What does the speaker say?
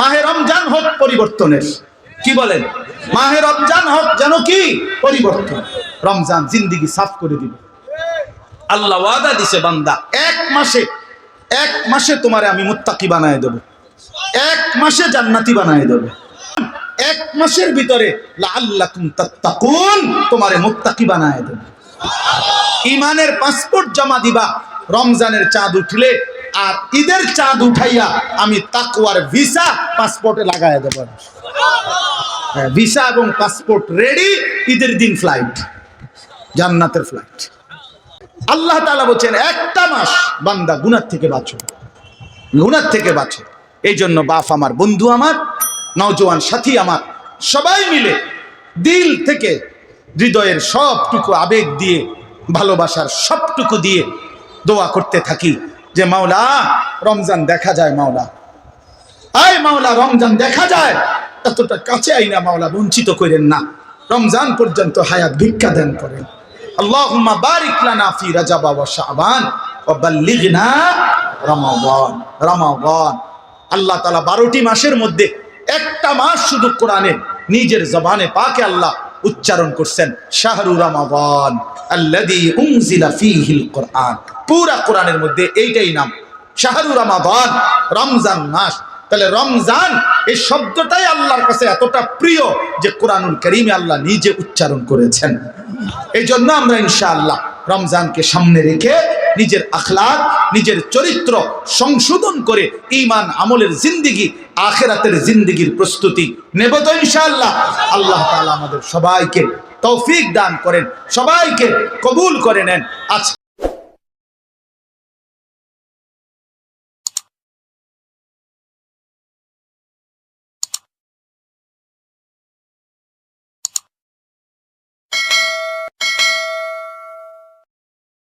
মাহে রমজান হোক পরিবর্তনের। কি বলেন? মাহে রমজান হোক যেন কি? পরিবর্তন। রমজান জিন্দিগি সাফ করে দিবে। আল্লাহ ওয়াদা দিছে বান্দা, এক মাসে এক মাসে তোমারে আমি মুত্তাকি বানায় দেব। এক মাসে জান্নাতি বানায় দেব। এক মাসের ভিতরে লাআল্লাকুম তাত্তাকুন, তোমারে মুত্তাকি বানায় দেব। ইমানের পাসপোর্ট জমা দিবা, রমজানের চাঁদ উঠলে আর ঈদের চাঁদ উঠাইয়া আমি তাকওয়ার ভিসা পাসপোর্টে লাগায় দেব। হ্যাঁ, ভিসা এবং পাসপোর্ট রেডি ঈদের দিন ফ্লাইট জান্নাতের ফ্লাইট আল্লাহ তাআলা বলছেন একটা মাস বান্দা গুনার থেকে বাঁচো গুনার থেকে বাঁচো। এই জন্য বাপ আমার বন্ধু আমার নওজোয়ান সাথী আমার সবাই মিলে দিল থেকে হৃদয়ের সবটুকু আবেগ দিয়ে ভালোবাসার সবটুকু দিয়ে দোয়া করতে থাকি। যে মাওলা, রমজান দেখা যায় মাওলা। আয় মাওলা, রমজান দেখা যায়। এতটা কাছে আইনা মাওলা, বঞ্চিত করেন না। রমজান পর্যন্ত হায়াত ভিক্ষা দান করেন। আল্লাহুম্মা বারিক লানা ফি রাজাব ওয়া শাবান ওয়া বাল্লিগনা রমাদান। রমাদান। আল্লাহ তাআলা 12টি মাসের মধ্যে একটা মাস শুধু কোরআনে, নিজের জবানে পাকে আল্লাহ উচ্চারণ করছেন, শাহরু কোরআন। পুরা কোরআনের মধ্যে এইটাই নাম, শাহরু রমাদান, রমজান মাস। তাহলে রমজান, এই শব্দটাই আল্লাহর কাছে এতটা প্রিয় যে কোরআনুল করিমে আল্লাহ নিজে উচ্চারণ করেছেন। এই জন্য আমরা ইনশাআল্লাহ রমজানকে সামনে রেখে নিজের আখলাক, নিজের চরিত্র সংশোধন করে ঈমান আমলের জিন্দিগি আখেরাতের জিন্দিগির প্রস্তুতি নেব তো ইনশাআল্লাহ। আল্লাহ তালা আমাদের সবাইকে তৌফিক দান করেন, সবাইকে কবুল করে নেন। আজ